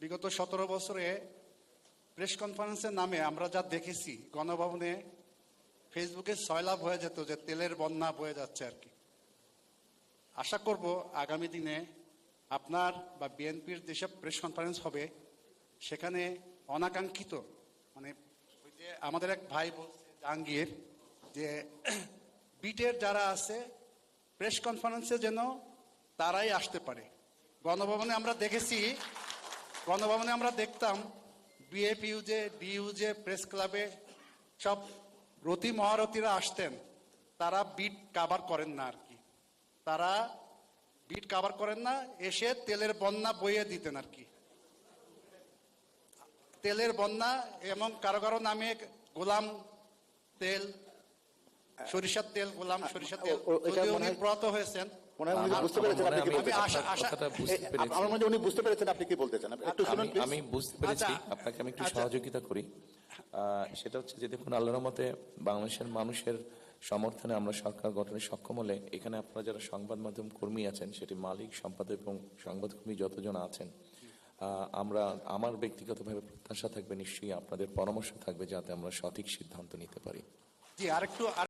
বিগত সতেরো বছরে প্রেস কনফারেন্সের নামে আমরা যা দেখেছি, গণভবনে ফেসবুকে সয়লাভ হয়ে যেত যে তেলের বন্যা বয়ে যাচ্ছে আর কি। আশা করব আগামী দিনে আপনার বা বিএনপির যেসব প্রেস কনফারেন্স হবে, সেখানে অনাকাঙ্ক্ষিত মানে ওই যে আমাদের এক ভাই বলছে, জাহাঙ্গীর, যে বিটের যারা আছে, প্রেস কনফারেন্সে যেন তারাই আসতে পারে। গণভবনে আমরা দেখেছি গণভবনে আমরা দেখতাম বিএফ ইউজে ডিইউজে প্রেস ক্লাবে সব রতি মহারথীরা আসতেন। তারা বিট কাভার করেন না আর কি তারা বিট কাভার করেন না, এসে তেলের বন্যা বইয়ে দিতেন আর কি তেলের বন্যা এবং কারও কারও নামে গোলাম তেল সরিষার তেল গোলাম সরিষার তেল। মনে উনি ব্রত হয়েছেন। উনি বুঝতে পেরেছেন আপনি কি বলতে আমি বুঝতে চান। পেরেছি। আমার উনি বুঝতে পেরেছেন আপনি কি বলতে চান। একটু শুনুন আমি বুঝতে পেরেছি আচ্ছা। আপনাকে আমি একটু আচ্ছা। সহযোগিতা করি। সেটা হচ্ছে যে দেখুন আল্লাহর মতে বাংলাদেশের মানুষের সমর্থনে আমরা সরকার গঠনে সক্ষম হলে এখানে আপনারা যারা সংবাদ মাধ্যম কর্মী আছেন সেটি মালিক সম্পাদক এবং সংবাদ সংবাদকর্মী যতজন আছেন আহ, আমরা আমার ব্যক্তিগতভাবে প্রত্যাশা থাকবে নিশ্চয়ই আপনাদের পরামর্শ থাকবে যাতে আমরা সঠিক সিদ্ধান্ত নিতে পারি। জি আরেকটু আর